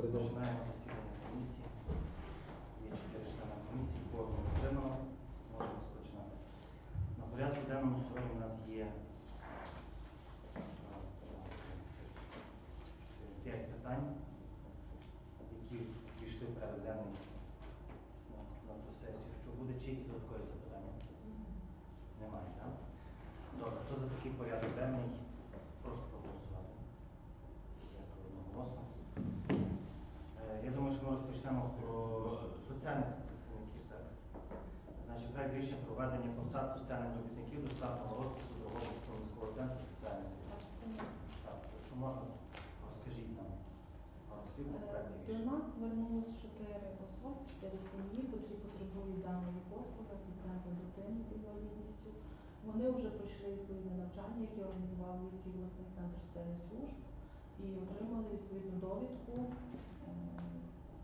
Добрий день. Розпочинаємо засідання комісії. Є чотири члени комісії, кожного отримано. Можемо розпочинати. На порядку денному сьогодні у нас є раз, два, три, чотири, п'ять питань, які війшли в порядок денний на, на цю сесію. Що буде чи які додаткові запитання? Немає, так? Добре, хто за такий порядок денний? Прошу проголосувати. Дякую одноголосно. Е, Я думаю, що ми розпочнемо про соціальних працівників. Так? Значить, проект рішення про введення посад соціальних робітників до штатного розпису Дрогобицького міського центру соціальної зв'язку. Так, якщо можна, розкажіть нам пару слів про проект До нас звернулось чотири особи, чотири сім'ї, котрі потребують даної послуги, асистента дитини з інвалідністю. Вони вже пройшли відповідне навчання, яке організував Львівський обласний центр соціальних служб, і отримали відповідну довідку ем,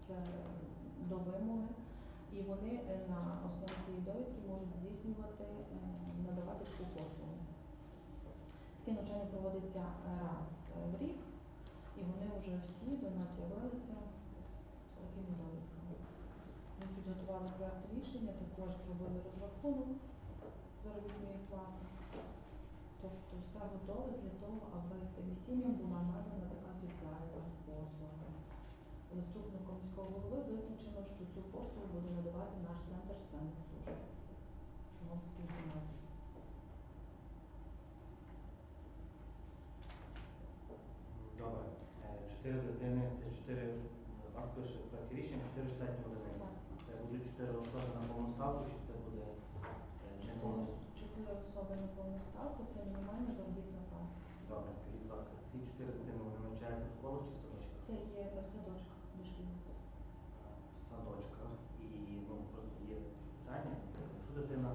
це до вимоги. І вони е, на основі цієї довідки можуть здійснювати, е, надавати таку послугу. Таке навчання проводиться раз е, в рік. І вони вже всі до нас з'явилися з такими довідками. Ми підготували проект рішення, також зробили розрахунок заробітної плати. Тобто все готове для того, аби сім'ям була надана така соціальна послуга. Заступником міського голови визначено, що цю послугу буде надавати наш 4 дитини, це 4, у вас пише рішення, 4 штатні одиниці. Це будуть 4 особи на повну ставку, чи це буде е, не повну? 4 особи на повну ставку, це мінімальна заробітна плата. Добре, скажіть, будь ласка, ці 4 дитини вони навчаються в школах чи в садочках? Це є в садочках дошкільних. В садочках. І ну, просто є питання, якщо дитина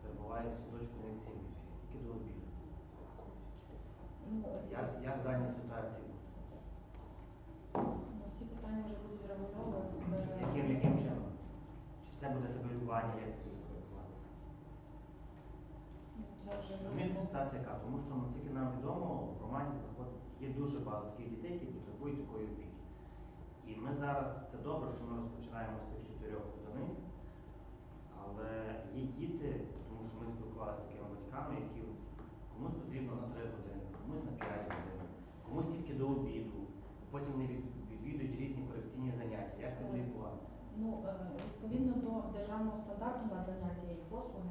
перебуває в садочку не цілий, тільки до обіду. Ну, Як, як в даній ситуації питання вже будуть. Яким, яким чином? Чи це буде табелювання, як це буде відбуватися? Ну, Це вже Розумієте, ситуація яка? Тому що, наскільки нам відомо, в громаді знаходить є дуже багато таких дітей, які потребують такої опіки. І ми зараз, це добре, що ми розпочинаємо з тих чотирьох одиниць, але є діти, тому що ми спілкувалися з такими батьками, які комусь потрібно на 3 години, комусь на 5 годин, комусь тільки до обіду, потім вони від- відвідують різні корекційні заняття. Як це буде відбуватися? Ну, е, відповідно до державного стандарту надання цієї послуги,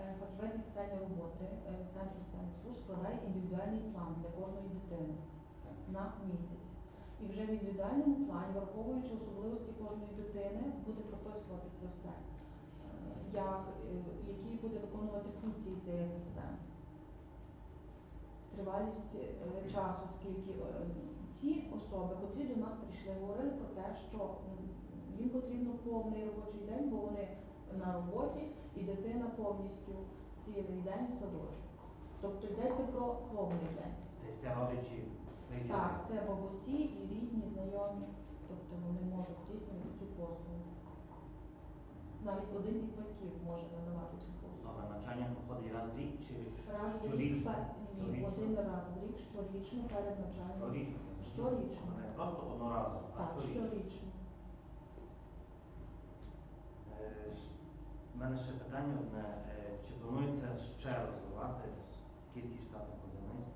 е, фахівець соціальної роботи е, Центру соціальних служб складає індивідуальний план для кожної дитини на місяць. І вже в індивідуальному плані, враховуючи особливості кожної дитини, буде прописуватися все, як, які буде виконувати функції цей асистент. Тривалість часу, скільки ці особи, котрі до нас прийшли, говорили про те, що їм потрібно повний робочий день, бо вони на роботі, і дитина повністю цілий день в садочку. Тобто йдеться про повний день. Це, це родичі. Так, це бабусі і рідні, знайомі, тобто вони можуть здійснювати цю послугу. Навіть один із батьків може надавати цю послугу. Добре, навчання проходить раз в рік чи Раз рік, щорічно? ні, Щорічно? один раз в рік, щорічно перед навчанням. Щорічно. Щорічно. Не просто одноразово, а Так, щорічно. щорічно. Е, У мене ще питання одне. Е, Чи планується ще розвивати кількість штатних одиниць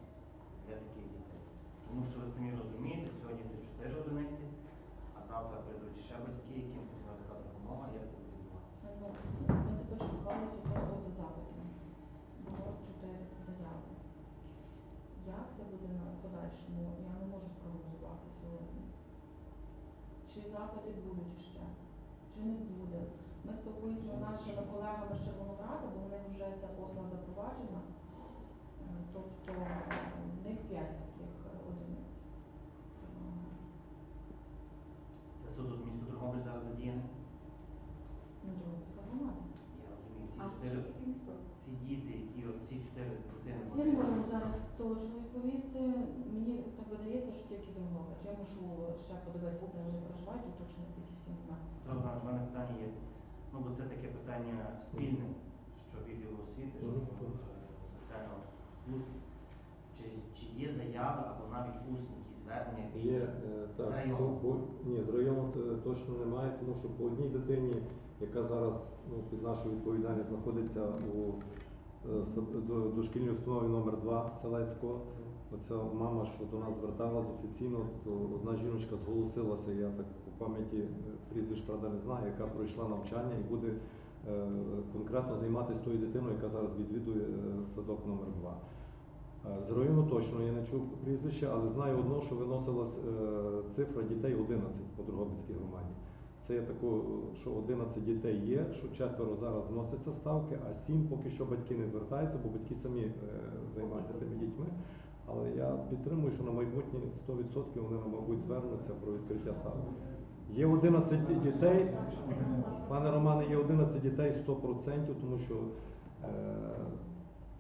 для таких дітей? Тому що ви самі розумієте, сьогодні це 4 одиниці, а завтра прийдуть ще батьки, яким потрібна така допомога, як це буде відбуватися? Ну, Ми тепер шукали цю послугу за запитом. Було чотири заяви. Як це буде на подальшому, я не можу сьогодні. Чи запити будуть ще, чи не буде. Ми спілкуємося з нашими колегами з Червонограда, бо в них вже ця послуга запроваджена. Е, Тобто в них п'ять таких е, одиниць. Це суд тут місто Дрогобич зараз задіяний? Ну, Дрогобицька громада. Я розумію, ці А чотири ці діти, які от ці чотири дитини Я не потрібно- можу зараз точно відповісти. Мені так видається, що тільки Дрогобич. Я мушу ще подивитися, де вони проживають, уточнити ті всі моменти. Іванович, у мене питання є. Ну, бо це таке питання спільне, що відділу освіти, що е, соціального служб. Чи, чи є заяви або навіть усні якісь звернення від Є, е, З району. бо- бо- ні, з району е, точно немає, тому що по одній дитині, яка зараз ну, під нашою відповідальністю знаходиться у е, сад- до, дошкільній установі номер 2 Селецького. Оця мама, що до нас зверталась офіційно, то одна жіночка зголосилася, я так по пам'яті е, прізвищ правда не знаю, яка пройшла навчання і буде е, конкретно займатися тою дитиною, яка зараз відвідує е, садок номер 2 Е, З району точно я не чув прізвища, але знаю одно, що виносилась цифра дітей 11 по Дрогобицькій громаді. Це є тако, що 11 дітей є, що четверо зараз вносяться ставки, а 7 поки що батьки не звертаються, бо батьки самі займаються тими дітьми. Але я підтримую, що на майбутнє 100% вони, мабуть, звернуться про відкриття ставки. Є 11 дітей, пане Романе, є 11 дітей 100%, тому що е,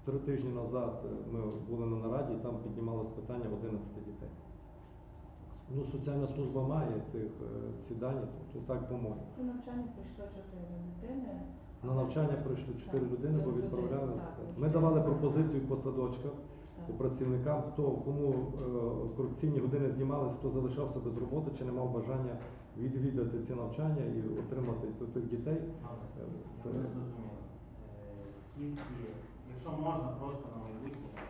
три тижні назад е, ми були на нараді, і там піднімалось питання 11 дітей. Ну, соціальна служба має тих, е, ці дані, то так по-моєму. На навчання прийшло чотири дитини. На навчання пройшли 4 людини, бо відправлялися. Ми давали пропозицію по садочках, працівникам, хто кому е, корекційні години знімались, хто залишався без роботи чи не мав бажання відвідати ці навчання і отримати тих дітей. Це Це-. Е, Скільки, якщо можна просто на майбутнє, е,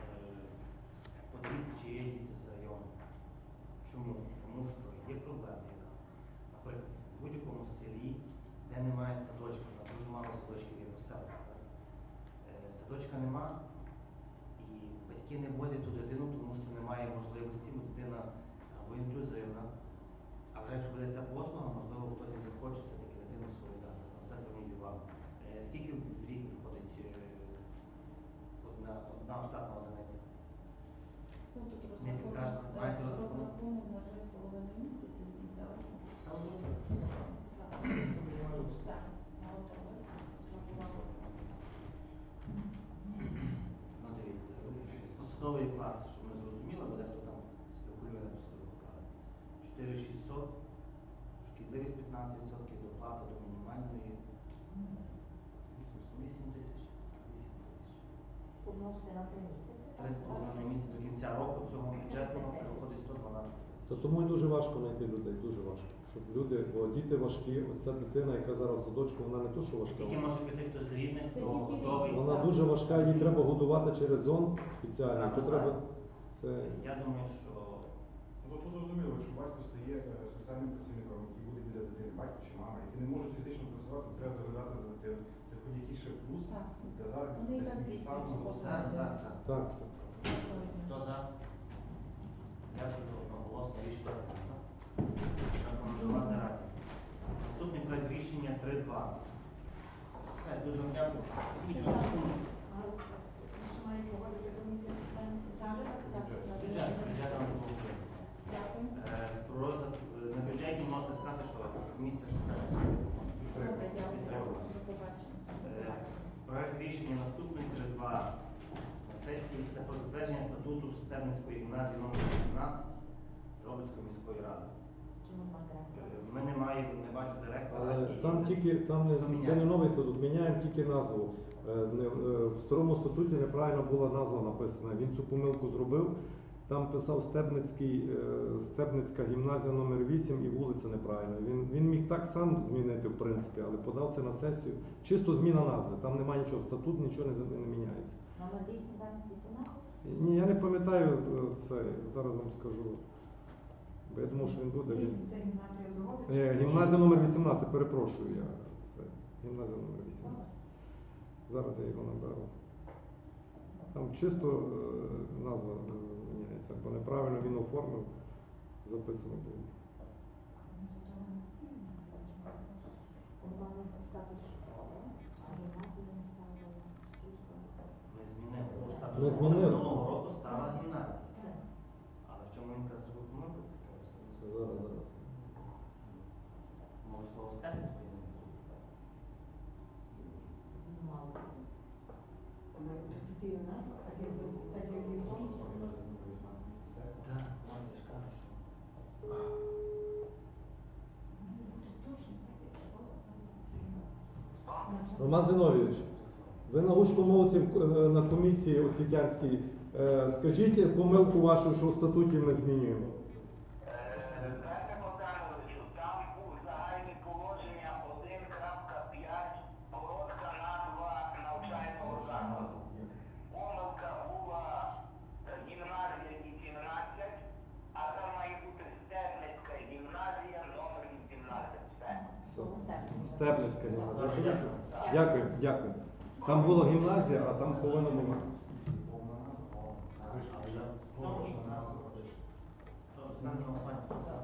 подивіться, чи є діти з району. Чому? Тому що є проблема, яка, наприклад, в будь-якому селі, де немає садочка, у дуже мало садочків є по селах. Е, Садочка нема, батьки не возять ту дитину, тому що немає можливості, дитина або інклюзивна, а вже якщо буде ця послуга, можливо, хтось і захоче все-таки дитину свою дати. На це зверніть увагу. Е, Скільки в рік виходить е, одна, одна штатна одиниця? Ну, тут Не розрахунок, підкажете, е, маєте розрахунок? розрахунок на три з половиною місяці до кінця року. Там дуже Так. Все, готове. Ну, дивіться, посадовий оклад, щоб ми зрозуміли, бо дехто там спекулює на посадовий оклад. 4600, шкідливість 15%, доплата до мінімальної 8 тисяч. 8 на три місяці. До кінця року цього бюджетного це виходить 112 тисяч. То тому і дуже важко знайти людей, дуже важко. Щоб люди, бо діти важкі, оця дитина, яка зараз в садочку, вона не то, що важка. Скільки може піти хтось з рідних, хто готовий? Вона дуже важка, її треба годувати через зон спеціальний. То треба це Я думаю, що Ну тут зрозуміло, якщо батько стає е, соціальним працівником, який буде біля дитини, батько чи мама, які не можуть фізично працювати, треба доглядати за дитиною. Це хоч Так. для Вони і так звісно, ставимо. що так, так, так. так. Хто за? Дякую одноголосно рішення. Рекомендувати раді. Наступний проект рішення 3.2. Все, дуже вам дякую. Скільки у нас пунктів? Що має погодити комісія з питань соціальної Бюджет, бюджет нам не. Дякую. Е, Про розгляд на бюджеті можете сказати, що що треба. Добре, дякую. Підтримую. До побачення. Е, Проект рішення наступний 3.2 на сесії це про затвердження статуту Стебницької гімназії номер 18 Робицької міської ради. Чому нема директора? Е, Ми не маємо, не бачу директора. Але і- там тільки там не це не новий статут, міняємо тільки назву. Е, не- е, В старому статуті неправильно була назва написана. Він цю помилку зробив. Там писав Стебницький, е, Стебницька гімназія номер 8 і вулиця неправильно. Він, він міг так сам змінити, в принципі, але подав це на сесію. Чисто зміна назви. Там немає нічого, статут нічого не, не міняється. Номер 8 замість 18? Ні, я не пам'ятаю е, це, зараз вам скажу. Бо я думав, що він буде. Він... Це гімназія Дрогобич? Е, Гімназія номер 18, перепрошую я. Це гімназія номер 18. Зараз я його наберу. Там чисто назва міняється, бо неправильно він оформив, записано було. Статус не змінив. Не статус змінив. Минулого року стала гімназія. Але в чому він каже, зробив помилку? Це зараз, зараз. Може слово було? Мало. Вона офіційна назва, так і Роман Зиновійович, ви на гучкомовці е, на комісії освітянській. Е, скажіть помилку вашу, що в статуті ми змінюємо. Дайте Богдановичу, там навчального закладу. Помилка була гімназія 18, а там має бути стебницька гімназія номер 18. Стебницька гімназія. Дякую, дякую. Там була гімназія, а там повинно була. Повна назва, о, так, але я згоден, що назва пише. То ставлю на голосування, хто за?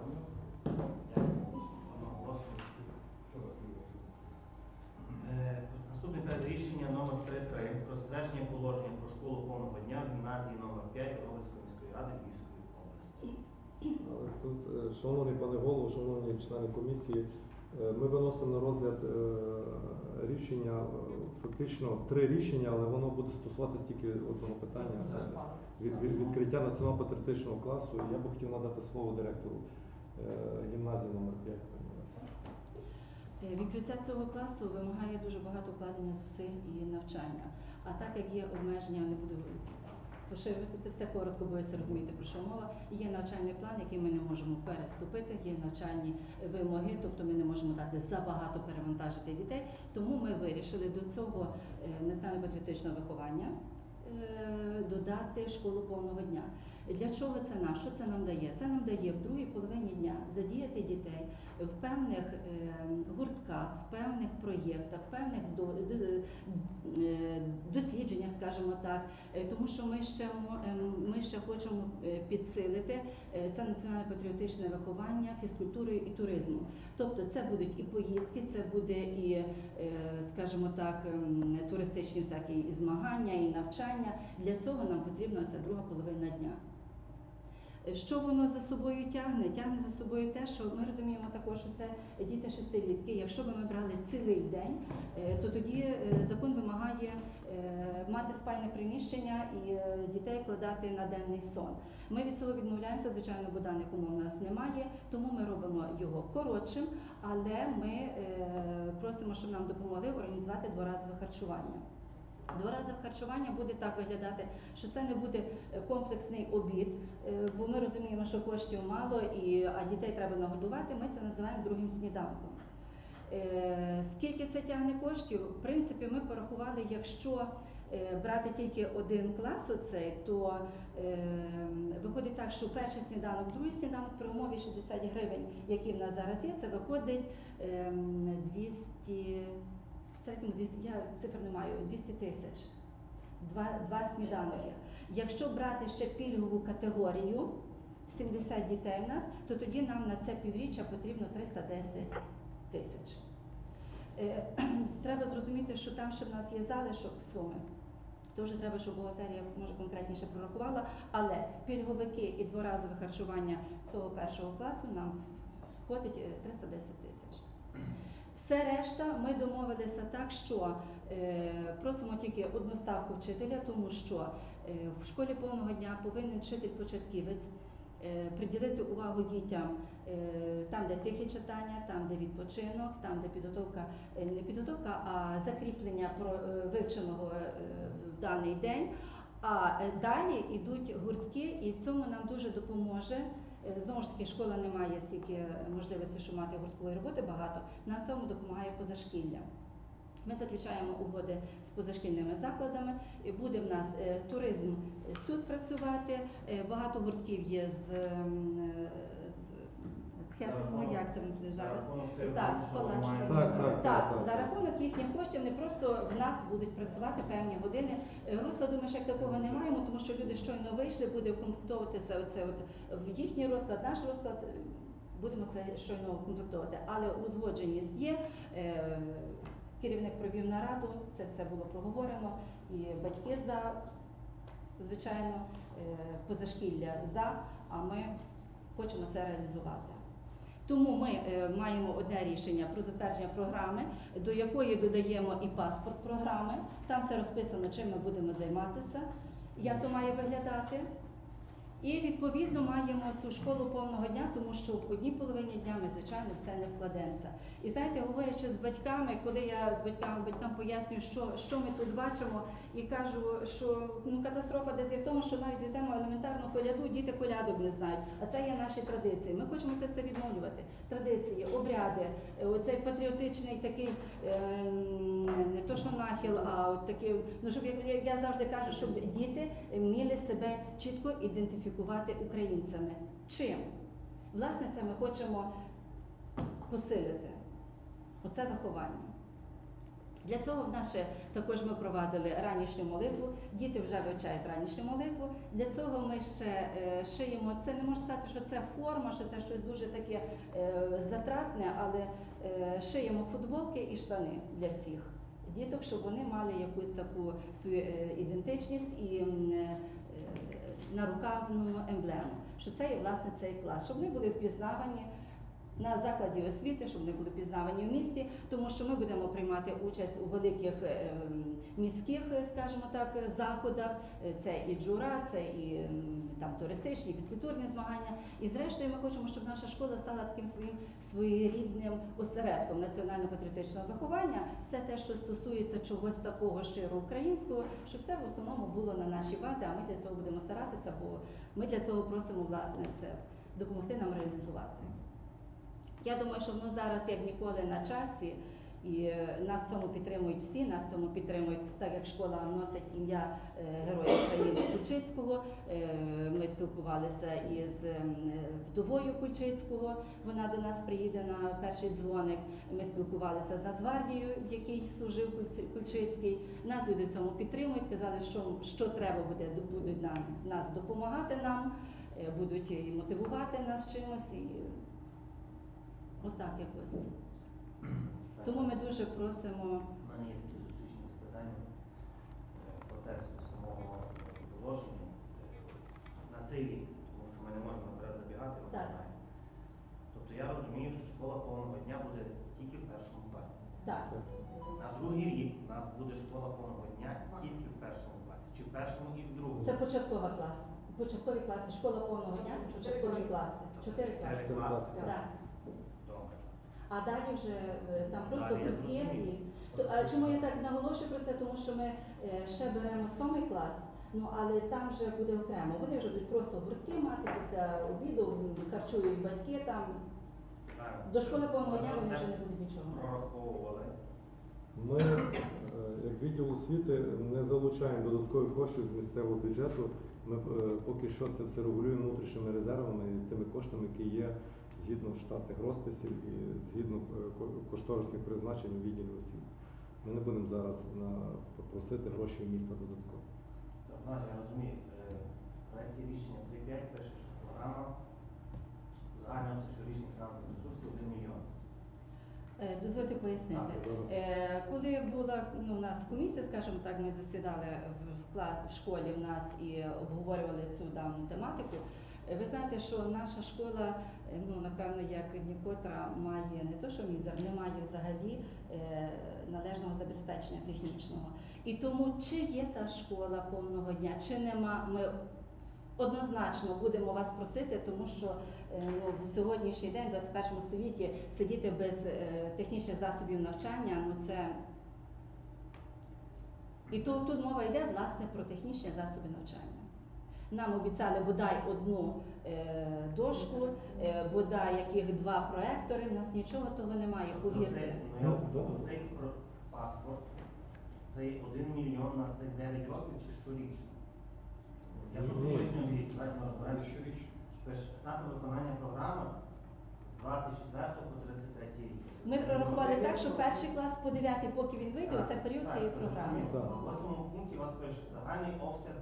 Дякую. Одноголосно. Що за спільно? Е, Наступне проект рішення номер 33 про затвердження положення про школу повного дня в гімназії номер 5 Ровенської міської ради Львівської області. Але Тут, е, шановний пане голово, шановні члени комісії, е, ми виносимо на розгляд е, рішення, е, фактично три рішення, але воно буде стосуватися тільки одного питання від, від відкриття націонал-патріотичного класу. Я би хотів надати слово директору е, гімназії номер 5. Е, Відкриття цього класу вимагає дуже багато вкладення зусиль і навчання. А так як є обмеження, не буду поширювати це все коротко, бо все розумієте, про що мова. Є навчальний план, який ми не можемо переступити, є навчальні вимоги, тобто ми не можемо дати забагато перевантажити дітей. Тому ми вирішили до цього е, національно-патріотичного виховання е, додати школу повного дня. Для чого це нам? Що це нам дає? Це нам дає в другій половині дня задіяти дітей в певних е, гуртках, в певних проєктах, в певних е, дослідженнях, скажімо так, Е, тому що ми ще ем, ми ще хочемо е, підсилити це національне патріотичне виховання фізкультурою і туризмом. Тобто це будуть і поїздки, це буде і, скажімо так, ем, туристичні всякі змагання, і навчання. Для цього нам потрібна ця друга половина дня. Що воно за собою тягне? Тягне за собою те, що ми розуміємо також, що це діти шестилітки. Якщо б ми брали цілий день, е, то тоді е, закон вимагає е, мати спальне приміщення і дітей вкладати на денний сон. Ми від цього відмовляємося, звичайно, бо даних умов у нас немає, тому ми робимо його коротшим, але ми просимо, щоб нам допомогли організувати дворазове харчування. Дворазове харчування буде так виглядати, що це не буде е, комплексний обід, е, бо ми розуміємо, що коштів мало, а дітей треба нагодувати. Ми це називаємо другим сніданком. Е, Скільки це тягне коштів? В принципі, ми порахували, якщо брати тільки один клас оцей, то виходить так, що перший сніданок, другий сніданок при умові 60 гривень, які в нас зараз є, це виходить ем, 200, середньому 200, я цифр не маю, 200 тисяч. Два, два сніданки. Якщо брати ще пільгову категорію, 70 дітей в нас, то тоді нам на це півріччя потрібно 310 тисяч. Е, Треба зрозуміти, що там ще в нас є залишок суми. Дуже треба, щоб бухгалтерія може конкретніше прорахувала, але пільговики і дворазове харчування цього першого класу нам входить е, 310 тисяч. Все решта ми домовилися так, що е, просимо тільки одну ставку вчителя, тому що е, в школі повного дня повинен вчитель-початківець е, приділити увагу дітям е, там, де тихе читання, там, де відпочинок, там, де підготовка, е, не підготовка, а закріплення про е, вивченого е, в даний день. А е, далі йдуть гуртки, і цьому нам дуже допоможе. Е, Знову ж таки, школа не має стільки можливості, що мати гурткової роботи багато. На цьому допомагає позашкілля. Ми заключаємо угоди з позашкільними закладами. Буде в нас е, туризм суд працювати. е, Багато гуртків є з, з Хетермо, як там зараз. Так, з Так, так, Так, так, за рахунок їхніх коштів не просто в нас будуть працювати певні години. Е, Розкладу ми ще як такого не маємо, тому що люди щойно вийшли, буде комплектовуватися оце от в їхній розклад, наш розклад. е, Будемо це щойно комплектувати. Але узгодженість є. Е, Керівник провів нараду, це все було проговорено, і батьки за, звичайно, е, позашкілля за, а ми хочемо це реалізувати. Тому ми е, маємо одне рішення про затвердження програми, до якої додаємо і паспорт програми. Там все розписано, чим ми будемо займатися, як то має виглядати. І відповідно маємо цю школу повного дня, тому що в одній половині дня ми, звичайно, в це не вкладемося. І знаєте, говорячи з батьками, коли я з батьками батькам пояснюю, що, що ми тут бачимо, і кажу, що ну катастрофа десь є в тому, що навіть веземо елементарну коляду, діти колядок не знають. А це є наші традиції. Ми хочемо це все відновлювати. Традиції, обряди, е, оцей патріотичний такий ем, не то, що нахил, а от такий, ну щоб як я завжди кажу, щоб діти вміли себе чітко ідентифікувати українцями. Чим? Власне, це ми хочемо посилити. Оце виховання. Для цього в нас також ми провадили ранішню молитву. Діти вже вивчають ранішню молитву. Для цього ми ще е, шиємо. Це не можна сказати, що це форма, що це щось дуже таке е, затратне, але е, шиємо футболки і штани для всіх діток, щоб вони мали якусь таку свою ідентичність і нарукавну емблему. Що це є власне цей клас, щоб вони були впізнавані на закладі освіти, щоб вони були пізнавані в місті, тому що ми будемо приймати участь у великих е, міських, е, скажімо так, заходах. Е, Це і джура, це і там туристичні, фізкультурні змагання. І зрештою, ми хочемо, щоб наша школа стала таким своїм своєрідним осередком національно-патріотичного виховання. Все те, що стосується чогось такого щиро українського, щоб це в основному було на нашій базі. А ми для цього будемо старатися, бо ми для цього просимо власне це допомогти нам реалізувати. Я думаю, що воно зараз як ніколи на часі, і е, нас в цьому підтримують всі, нас в цьому підтримують, так як школа носить ім'я е, Героя України Кульчицького. Е, Ми спілкувалися із вдовою Кульчицького. Вона до нас приїде на перший дзвоник. Ми спілкувалися з Нацгвардією, в якій служив Кульчицький. Нас люди в цьому підтримують, казали, що, що треба буде, будуть нам нас допомагати нам, будуть мотивувати нас чимось. Отак якось. Тому ми дуже просимо. У мене є такі зустрічні запитання е, по тексту самого положення на цей рік, тому що ми не можемо наперед забігати, ми не знаємо. Тобто я розумію, що школа повного дня буде тільки в першому класі. Так, На другий рік у нас буде школа повного дня тільки в першому класі, чи в першому і в другому. це початкова класа. Початкові класи, школа повного дня це початкові класи. Чотири класи. Чотири класи. Так. А далі вже е, там просто гуртки і. То, а чому я так наголошую про це? Тому що ми е, ще беремо сьомий клас, ну але там вже буде окремо. Вони вже будуть просто гуртки мати після обіду, харчують батьки там. До школи повного дня вони вже не будуть нічого. Прораховували. Ми, е, як відділ освіти, не залучаємо додаткових коштів з місцевого бюджету. Ми поки що це все регулюємо внутрішніми резервами і тими коштами, які є згідно штатних розписів і згідно е, ко- кошторисних призначень у відділі освіти. Ми не будемо зараз на, попросити гроші у міста додатково. Так, я розумію. Е, В проєкті рішення 3.5 пише, що програма загального щорічних фінансових ресурсів 1 мільйон. Е, Дозвольте пояснити. Коли була ну, у нас комісія, скажімо так, ми засідали в, в, в школі в нас і обговорювали цю дану тематику. Е, Ви знаєте, що наша школа, е, ну напевно, як нікотра має не то, що мізер, не має взагалі е, належного забезпечення технічного. І тому, чи є та школа повного дня, чи нема, ми однозначно будемо вас просити, тому що ну, в сьогоднішній день, в 21 столітті, сидіти без технічних засобів навчання, ну це. І тут, тут мова йде власне про технічні засоби навчання. Нам обіцяли бодай одну е, дошку, е, бодай яких два проектори. У нас нічого того немає, Тобто повірте. цей- Ну, тобто цей паспорт, це 1 мільйон на цих 9 років чи щорічно? Я просто поясню, дивіться, давайте ми розберемо. щорічно. Пише, етапи виконання програми з 24 по 33 рік. Ми прорахували так, що перший клас по 9, поки він вийде, це період цієї програми. Так. В восьмому пункті у вас пише загальний обсяг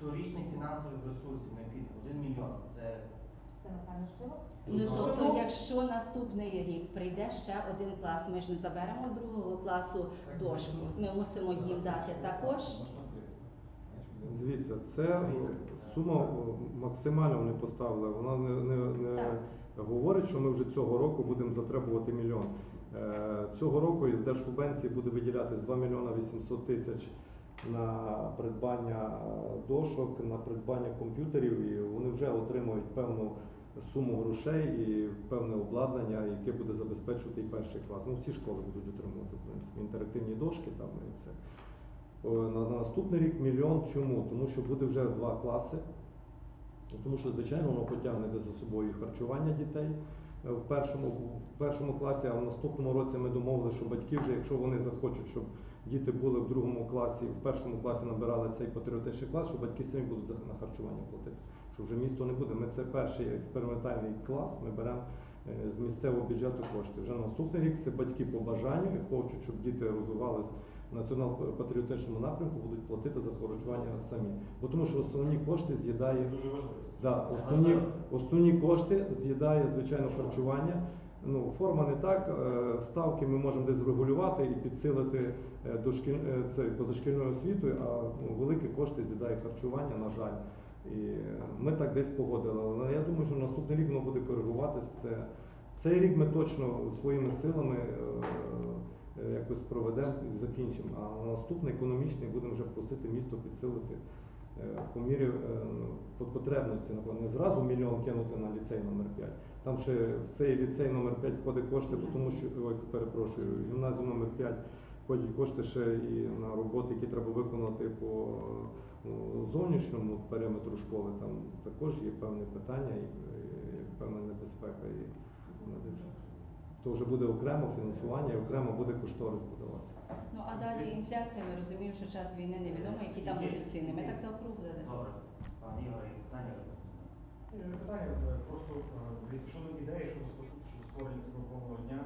щорічних фінансових ресурсів необхідних 1 мільйон. Це Це напевно? Ну, Ну, тобто, якщо наступний рік прийде ще один клас, ми ж не заберемо другого класу дошку. Ми мусимо їм дати також. Дивіться, це сума максимально вони поставили. Вона не, не, не говорить, що ми вже цього року будемо затребувати мільйон. Е, Цього року із держсубвенції буде виділятись 2 мільйона 800 тисяч на придбання дошок, на придбання комп'ютерів, і вони вже отримують певну суму грошей і певне обладнання, яке буде забезпечувати і перший клас. Ну, всі школи будуть отримувати, в принципі, інтерактивні дошки там і це. На, на наступний рік мільйон. Чому? Тому що буде вже два класи. Тому що, звичайно, воно потягне за собою харчування дітей е, в першому, в першому класі, а в наступному році ми домовили, що батьки вже, якщо вони захочуть, щоб діти були в другому класі, в першому класі набирали цей патріотичний клас, що батьки самі будуть за на харчування платити. Що вже місто не буде. Ми це перший експериментальний клас, ми беремо е, з місцевого бюджету кошти. Вже на наступний рік це батьки по бажанню і хочуть, щоб діти розвивались в націонал-патріотичному напрямку, будуть платити за харчування самі. Бо тому що основні кошти з'їдає дуже важливо. Да, основні, основні кошти з'їдає, звичайно, харчування. Ну, форма не так. е, Ставки ми можемо десь врегулювати і підсилити е, дошкіль... е, це, позашкільною освітою, а ну, великі кошти з'їдає харчування, на жаль. І ми так десь погодили. Але я думаю, що наступний рік воно буде коригуватись. Це, цей рік ми точно своїми силами якось проведемо і закінчимо. А наступний економічний будемо вже просити місто підсилити по мірі е, ну, по потребності, напевно, не зразу мільйон кинути на ліцей номер 5. Там ще в цей ліцей номер 5 входить кошти, тому що ой, перепрошую, гімназію номер 5 входять кошти ще і на роботи, які треба виконати по ну, зовнішньому периметру школи. Там також є певні питання і, і певна небезпека. І, ну, десь то вже буде окремо фінансування і окремо буде кошторис подаватися. Ну а далі інфляція, ми розуміємо, що час війни невідомо, які там будуть ціни. Ми так заокруглили. Добре. Пан Ігор, питання вже? Питання е, просто е, щодо ідеї щодо створення такого дня,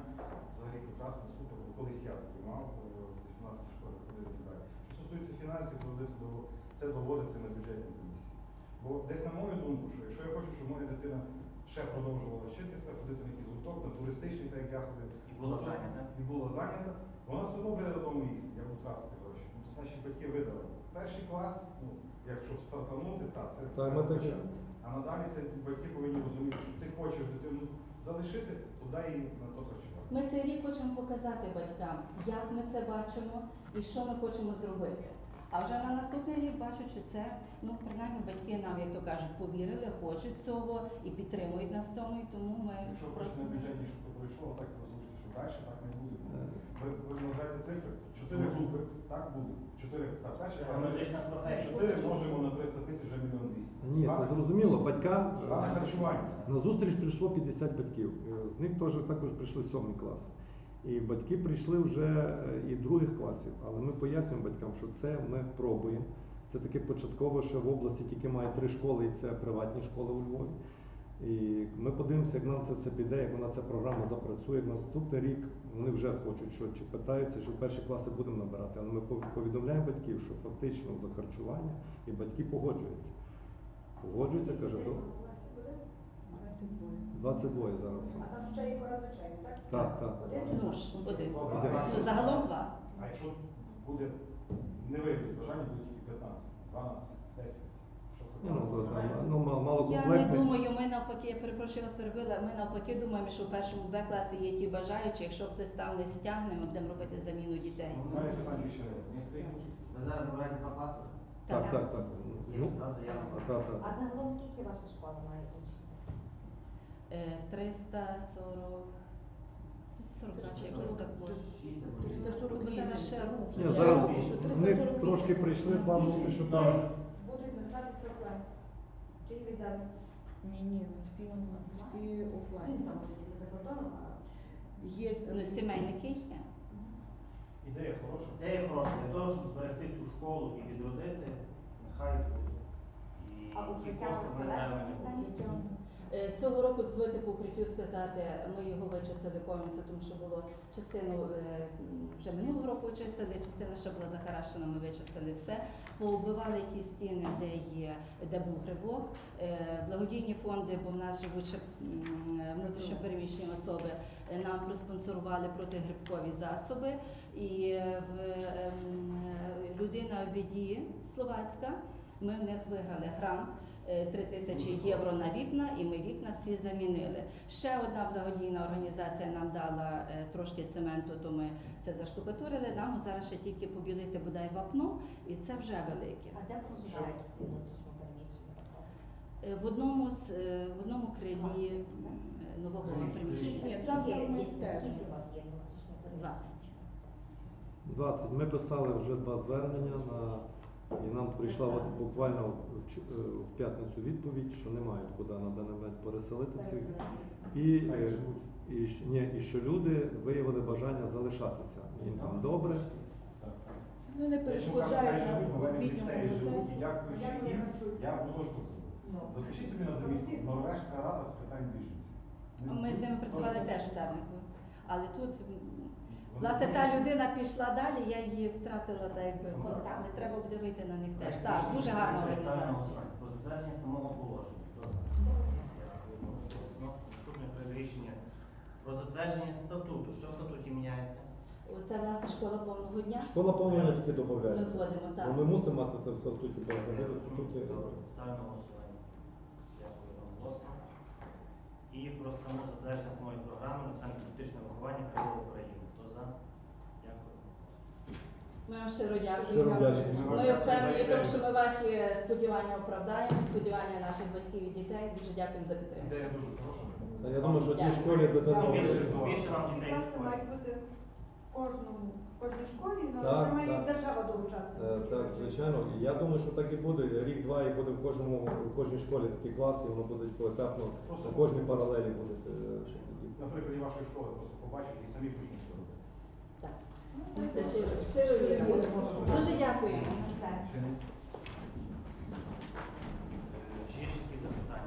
взагалі прекрасно, супер, бо колись я такий мав е, в 18 школі ходив і так далі. Що стосується фінансів, то це доводити на бюджетній комісії. Бо десь на мою думку, що якщо я хочу, щоб моя дитина ще продовжувала вчитися, ходити на якийсь гурток, на туристичний, так як я ходив, І була зайнята. і була зайнята, вона все одно буде додому їсти, я буду тратити гроші. Ну, наші батьки видали. Перший клас, ну, якщо стартанути, так, це Так, ми так. А надалі це батьки повинні розуміти, що ти хочеш дитину залишити, то дай їй на то харчувати. Ми цей рік хочемо показати батькам, як ми це бачимо і що ми хочемо зробити. А вже на наступний рік бачать, що це, ну принаймні батьки нам, як то кажуть, повірили, хочуть цього і підтримують нас в цьому, і тому ми Якщо хочете на бюджетні, щоб то пройшло, так розумієте, що далі так не буде. Ви, ви називаєте цифри, чотири групи, так буде. Чотири, так, перші, Це медична професія. чотири множимо на 300 тисяч, вже мільйон двісті. Ні, це зрозуміло. Батькам А на харчування. На зустріч прийшло 50 батьків. Е, З них теж також прийшли сьомий клас. І батьки прийшли вже е, і других класів. Але ми пояснюємо батькам, що це ми пробуємо. Це таке початкове, що в області тільки має три школи, і це приватні школи у Львові. І ми подивимося, як нам це все піде, як вона ця програма запрацює. Як наступний рік вони вже хочуть, що чи питаються, що перші класи будемо набирати. Але ми повідомляємо батьків, що фактично за харчування і батьки погоджуються. Погоджуються, каже, «Добре». 22 зараз. А там ще є пора так? Так, так. Один чи нож? Один. Ну, загалом два. А якщо буде не вийде бажання, буде тільки 15, 12, 10. Ну, мало- Я не думаю, ми навпаки, я перепрошую вас перебила, ми навпаки думаємо, що в першому Б класі є ті бажаючі, якщо хтось там не стягне, ми будемо робити заміну дітей. Ну, Ви зараз набираєте два класи? Так, так, так. Є Ну, так, так. А загалом скільки ваша школа має? тут? Е, 340. 340, якось так було. 340 Мені лише руки. Ні, зараз Вони трошки прийшли, вам що там. Будуть навчатися офлайн. Чи їх віддати? Ні, ні, ну всі, всі офлайн. Там вже за кордоном, Є ну, сімейники є. Ідея хороша. Ідея хороша. Для того, щоб зберегти цю школу і відродити, нехай буде. І, А і укриття просто ми не знаємо. Е, Цього року дозвольте по укриттю сказати, ми його вичистили повністю, тому що було частину е, вже минулого року очистили, частина ще була захарашена, ми вичистили все. Поубивали ті стіни, де є, де був грибок. Е, Благодійні фонди, бо в нас живуть ще м, внутрішньо переміщені особи, нам проспонсорували протигрибкові засоби. І в людина в біді словацька. Ми в них виграли грант. 3 тисячі євро на вікна, і ми вікна всі замінили. Ще одна благодійна організація нам дала е, трошки цементу, то ми це заштукатурили. Нам зараз ще тільки побілити бодай вапно, і це вже велике. А де проживають ці? Е, В одному з е, в одному крилі е, нового приміщення Ні, там Скільки- там майстерня. Скільки у вас є внутрішньо переміщених? 20. 20. Ми писали вже два звернення на і нам прийшла от буквально в е, п'ятницю відповідь, що не мають куди на даний момент переселити цих. І, е, і, ні, і що люди виявили бажання залишатися. Їм там добре. Ну, не перешкоджають нам у освітньому Я процесі. дякую Як їм. Я зроблю. Ну. Запишіть собі на замітку Норвежська рада з питань біженців. Ми з ними працювали теж в Стернику. Але тут, власне, та людина пішла далі, я її втратила так якби тут, але треба буде вийти на них теж. Так, дуже гарна організація. Про затвердження самого положення. Наступне рішення про затвердження статуту. Що в статуті міняється? Оце власне школа повного дня. Школа повинна тільки Ми додається. вводимо так. Ми мусимо мати це в статуті, бо в статуті. Добре, ставлю на голосування. Дякую одноголосно. І про саму затвердження самої програми національне політичне виховання Крило України. Ми вам щиро дякуємо. Ми впевнені, в тому, що ми ваші сподівання оправдаємо, сподівання наших батьків і дітей. Дуже дякуємо за підтримку. Ідея дуже хороша. Я думаю, що в тій Дякую. школі, де Дякую. дано. Більше, більше вам дітей Класи мають бути в кожному, в кожній школі, але Так, це має так. і держава долучатися. Е, Так, звичайно. І я думаю, що так і буде. Рік-два і буде в кожному в кожній школі такі класи, воно буде поетапно на кожній паралелі буде. е, щоб тоді. На прикладі вашої школи просто побачити і самі почнуть це робити. Так. Це щиро, віримо. Дуже дякуємо. Е, Чи є ще якісь запитання?